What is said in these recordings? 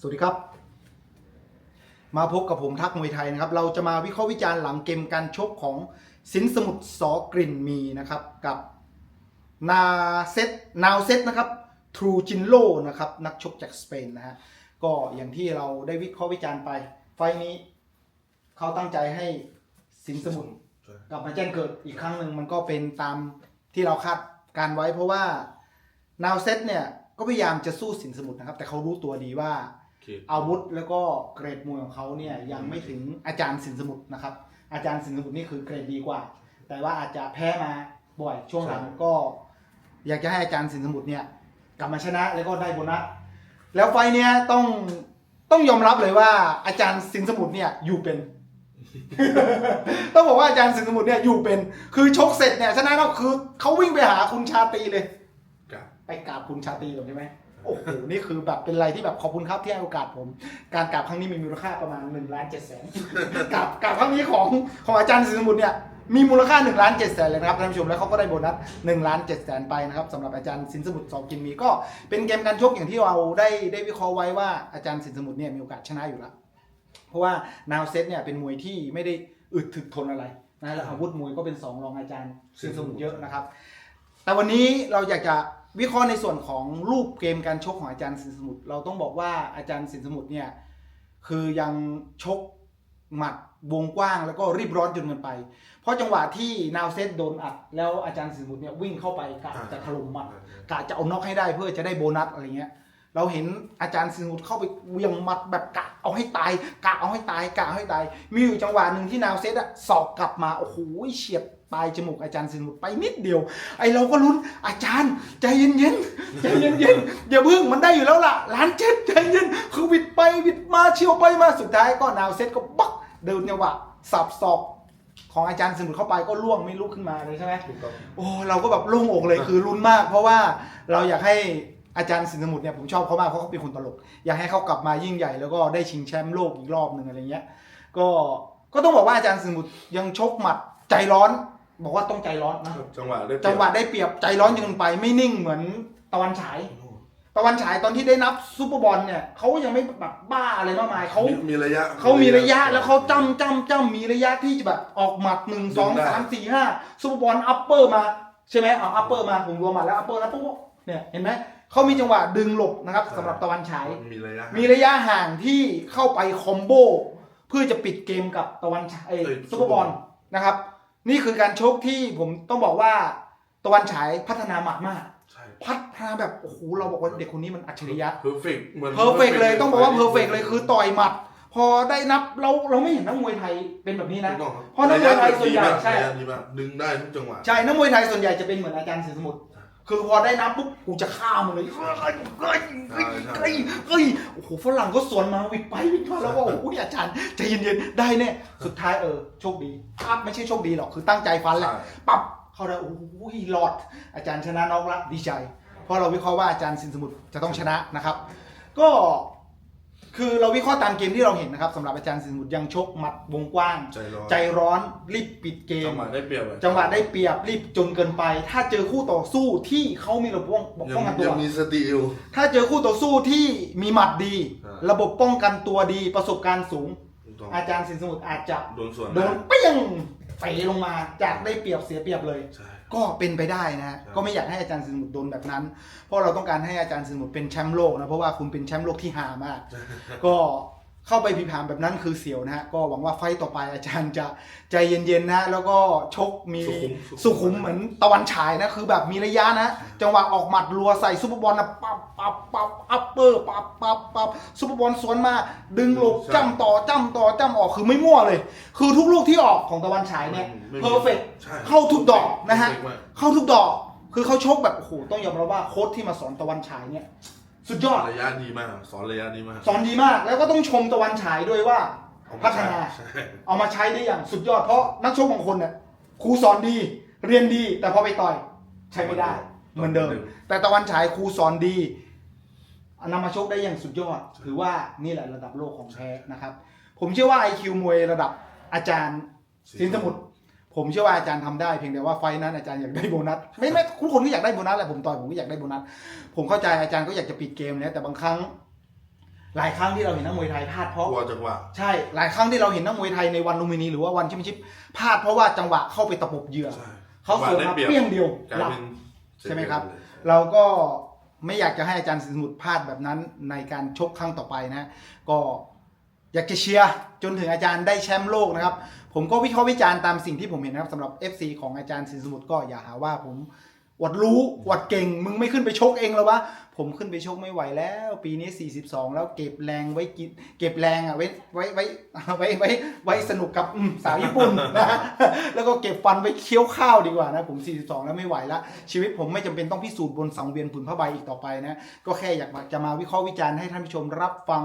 สวัสดีครับ มาพบกับผมทักมวยไทยนะครับ เราจะมาวิเคราะห์วิจารณ์หลังเกมการชกของสินสมุทรสอกลิ่นมีนะครับ กับนาเซตนาวเซตนะครับทรูจินโลนะครับนักชกจากสเปนนะฮะก็อย่างที่เราได้วิเคราะห์วิจารณ์ไป ไฟล์นี้เขาตั้งใจให้สินสมุทรกลับมาแจ้งเกิดอีกครั้งหนึ่งมันก็เป็นตามที่เราคาดการไว้เพราะว่านาวเซตเนี่ยก็พยายามจะสู้สินสมุทรนะครับ แต่เขารู้ตัวดีว่า อาวุธแล้วก็เกรดมวยของเขาเนี่ยยังไม่ถึงอาจารย์สินสมุทรนะครับ อาจารย์สินสมุทรนี่คือเกรดดีกว่า แต่ว่าอาจจะแพ้มาบ่อยช่วงหลังใช่ก็ อยากจะให้อาจารย์สินสมุทรเนี่ยกลับมาชนะแล้วก็ได้โบนัสแล้วไฟล์เนี้ยต้องต้องยอมรับเลยว่าอาจารย์สินสมุทรเนี่ยอยู่เป็น ต้องบอกว่าอาจารย์สินสมุทรเนี่ยอยู่เป็น คือชกเสร็จเนี่ยชนะแล้วคือเขาวิ่งไปหาคุณชาตรีเลยกับไปกราบคุณชาตรีก่อนใช่ไหม โอ้โหนี่คือแบบเป็นอะไรที่แบบขอบคุณครับที่ให้โอกาสผม การกราบครั้งนี้มีมูลค่าประมาณ1นึ่งล้านเจ็ดแสนกราบกราบครั้งนี้ของของอาจารย์สินสมุทรเนี่ยมีมูลค่า1นล้านเจ็ดแสนเลยนะครับท่านผู้ชมแล้วเขาก็ได้โบนัส1นล้านเจ็ดแสนไปนะครับสำหรับอาจารย์สินสมุทรสอบกินมีก็เป็นเกมการชกอย่างที่เราได้ได้วิเคราะห์ไว้ว่าอาจารย์สินสมุทรเนี่ยมีโอกาสชนะอยู่แล้วเพราะว่านาวเซตเนี่ยเป็นมวยที่ไม่ได้อึดถึกทนอะไรนะแล้วอาวุธมวยก็เป็นสองรองอาจารย์สินสมุทรเยอะนะครับ แต่วันนี้เราอยากจะ วิเคราะห์ในส่วนของรูปเกมการชกของอาจารย์สินสมุทรเราต้องบอกว่าอาจารย์สินสมุทรเนี่ยคือยังชกหมัดวงกว้างแล้วก็รีบร้อนจนเกินไป เพราะจังหวะที่นาวเซตโดนอัดแล้วอาจารย์สินสมุทรเนี่ยวิ่งเข้าไปกะจะถล่มหมัดกะจะเอาน็อกให้ได้เพื่อจะได้โบนัสอะไรเงี้ย เราเห็นอาจารย์สิงห์เข้าไปเหวียงหมัดแบบกะเอาให้ตายกะเอาให้ตายกะเอาให้ตาย มีอยู่จังหวะหนึ่งที่นาวเซตอะสอกกลับมาโอ้โหเฉียดปลายจมูกอาจารย์สิงห์ไปนิดเดียว ไอเราก็ลุ้นอาจารย์ใจเย็นๆใจเย็นๆอย่าเพิ่งมันได้อยู่แล้วล่ะล้านเจ็ดใจเย็นคือวิดไปวิดมาเชียวไปมาสุดท้ายก็นาวเซตก็บักเดินจังหวะสับศอกของอาจารย์สิงห์เข้าไปก็ล่วงไม่ลุกขึ้นมาเลยใช่ไหมถูกต้องโอ้เราก็แบบโล่งอกเลยคือลุ้นมาก เพราะว่าเราอยากให้ อาจารย์สินสมุทรเนี่ยผมชอบเขามากเพราะเขาเป็นคนตลก อยากให้เขากลับมายิ่งใหญ่แล้วก็ได้ชิงแชมป์โลกอีกรอบหนึ่งอะไรเงี้ย ก็ก็ต้องบอกว่าอาจารย์สินสมุทรยังชกหมัดใจร้อน บอกว่าต้องใจร้อนนะจังหวะได้เปรียบจังหวะได้เปรียบใจร้อนจนเกินไปไม่นิ่งเหมือนตะวันฉาย ตะวันฉายตอนที่ได้นับซูเปอร์บอลเนี่ยเขายังไม่แบบบ้าอะไรมากมายเขา มีมีระยะ เขามีระยะแล้วเขาจำจำจำมีระยะที่จะแบบออกหมัดหนึ่งสองดึงได้ สามสี่ห้าซูเปอร์บอลอัปเปอร์มา ใช่ไหมเอาอัปเปอร์มาผมรวมหมัดแล้วอัปเปอร์แล้วปุ๊บเนี่ยเห็นไหม เขามีจังหวะดึงหลบนะครับสำหรับตะวันฉาย มีระยะมีระยะห่างที่เข้าไปคอมโบเพื่อจะปิดเกมกับตะวันฉายเอ้ยซูเปอร์บอลนะครับ นี่คือการชกที่ผมต้องบอกว่าตะวันฉายพัฒนาหมัดมากใช่พัฒนาแบบโอ้โหเราบอกว่าเด็กคนนี้มันอัจฉริยะเพอร์เฟกเหมือนเพอร์เฟกเลยต้องบอกว่าเพอร์เฟกเลยคือต่อยหมัด พอได้นับเราเราไม่เห็นนักมวยไทยเป็นแบบนี้นะถูกต้องครับเพราะนักมวยไทยส่วนใหญ่ระะใช่ระยะดีมากดึงได้ทุกจังหวะใช่นักมวยไทยส่วนใหญ่จะเป็นเหมือนอาจารย์สินสมุทร คือพอได้นับปุ๊บกูจะฆ่ามันเลยเฮ้ยเฮ้ยเฮ้ยเฮ้ยเฮ้ยโอ้โหฝรั่งก็สวนมาวิดไปวิดมาแล้วก็โอ้ยอาจารย์ใจเย็นๆได้แน่สุดท้ายเออโชคดีครับไม่ใช่โชคดีหรอกคือตั้งใจฟันแหละใช่ปับเข้าได้โอ้โหหลอด อาจารย์ชนะน็อกละดีใจ เพราะเราวิเคราะห์ว่าอาจารย์สินสมุทรจะต้องชนะนะครับ ก็ คือเราวิเคราะห์ตามเกมที่เราเห็นนะครับสำหรับอาจารย์สินสมุทรยังชกหมัดวงกว้าง ใจร้อนใจร้อนรีบปิดเกมจังหวะได้เปรียบอะจังหวะได้เปรียบรีบจนเกินไป ถ้าเจอคู่ต่อสู้ที่เขามีระบบป้องยัป้องงกันตัยัว งมีสติอยู่ ถ้าเจอคู่ต่อสู้ที่มีหมัดดี อ่า ระบบป้องกันตัวดีประสบการณ์สูง ถูกต้องอาจารย์สินสมุทรอาจจะโดนส่วนโดนเปี้ยง เป๋ลงมาจากได้เปรียบเสียเปรียบเลย ใช่ ก็เป็นไปได้นะฮะใช่ ก็ไม่อยากให้อาจารย์สินสมุทรโดนแบบนั้น เพราะเราต้องการให้อาจารย์สินสมุทรเป็นแชมป์โลกนะเพราะว่าคุณเป็นแชมป์โลกที่หามาก ก็ เข้าไปพิพามแบบนั้นคือเสียวนะฮะก็หวังว่าไฟต์ต่อไปอาจารย์จะใจเย็นๆนะแล้วก็ชกมีสุขุมสุขุมเหมือนตะวันฉายนะคือแบบมีระยะนะจังหวะออกหมัดรัวใส่ซุปเปอร์บอลนะปับปับปับอัปเปอร์ปับปับปับซุปเปอร์บอลสวนมา ดึงหลบใช่จ้ำต่อจ้ำต่อจ้ำออกคือไม่มั่วเลย คือทุกลูกที่ออกของตะวันฉายเนี่ยไม่มีเพอร์เฟกใช่เข้าทุกดอกนะฮะเพอร์เฟกมาก เข้าทุกดอก คือเขาชกแบบโอ้โหต้องยอมรับว่าโค้ชที่มาสอนตะวันฉายเนี่ย สุดยอด ระยะดีมาก สอนระยะดีมากสอนดีมากแล้วก็ต้องชมตะวันฉายด้วยว่าเอมพัฒนา ใช่เอามาใช้ได้อย่างสุดยอดเพราะนักชกบางคนเนี่ยครูสอนดีเรียนดี แต่พอไปต่อย ใช้ไม่ได้ เหมือนเดิม แต่ตะวันฉายครูสอนดีนำมาชกได้อย่างสุดยอด ถือว่านี่แหละระดับโลกของแท้นะครับ ผมเชื่อว่า IQ มวยระดับอาจารย์สินสมุทร ผมเชื่อว่าอาจารย์ทำได้เพียงแต่ว่าไฟล์นั้นอาจารย์อยากได้โบนัสไม่ไม่ทุกคนก็อยากได้โบนัสแหละผมต่อยผมก็อยากได้โบนัสผมเข้าใจอาจารย์ก็อยากจะปิดเกมนะแต่บางครั้ง หลายครั้งที่เราเห็นนักมวยไทยพลาดเพราะกลัวจังหวะใช่หลายครั้งที่เราเห็นนักมวยไทยในวันลูมินีหรือว่าวันแชมเปี้ยนชิพพลาดเพราะว่าจังหวะเข้าไปตะปบเหยื่อใช่เขาเสิร์ฟมาเปรี้ยงเดียวกลายหลับเป็นใช่ไหมครับ เราก็ไม่อยากจะให้อาจารย์สินสมุทรพลาดแบบนั้นในการชกครั้งต่อไปนะ ก็ อยากจะเชียร์จนถึงอาจารย์ได้แชมป์โลกนะครับ ผมก็วิเคราะห์วิจารณ์ตามสิ่งที่ผมเห็นนะครับสำหรับ FC ของอาจารย์สินสมุทรก็อย่าหาว่าผมอวดรู้อวดเก่ง มึงไม่ขึ้นไปชกเองแล้ววะผมขึ้นไปชกไม่ไหวแล้ว ปีนี้ 42 แล้วเก็บแรงไว้กิน เก็บแรงอะไว้ไว้ไว้ไว้ไว้ไว้สนุกกับสาวญี่ปุ่นนะแล้วก็เก็บฟันไว้เคี้ยวข้าวดีกว่านะผม 42 แล้วไม่ไหวละชีวิตผมไม่จำเป็นต้องพิสูจน์บนสังเวียนผืนผ้าใบอีกต่อไปนะก็แค่อยากจะมาวิเคราะห์วิจารณ์ให้ท่านผู้ชมรับฟัง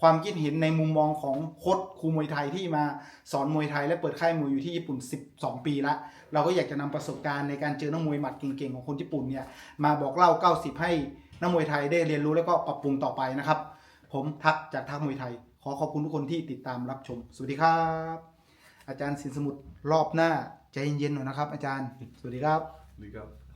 ความคิดเห็นในมุมมองของโค้ชครูมวยไทยที่มาสอนมวยไทยและเปิดค่ายมวยอยู่ที่ญี่ปุ่น 12 ปีละเราก็อยากจะนำประสบการณ์ในการเจอนักมวยหมัดเก่งๆของคนญี่ปุ่นเนี่ยมาบอกเล่า 90 ให้นักมวยไทยได้เรียนรู้แล้วก็ปรับปรุงต่อไปนะครับ ผมทักจากทักมวยไทย ขอขอบคุณทุกคนที่ติดตามรับชม สวัสดีครับ อาจารย์สินสมุทรรอบหน้าใจเย็นๆหน่อยนะครับ อาจารย์ สวัสดีครับดีครับ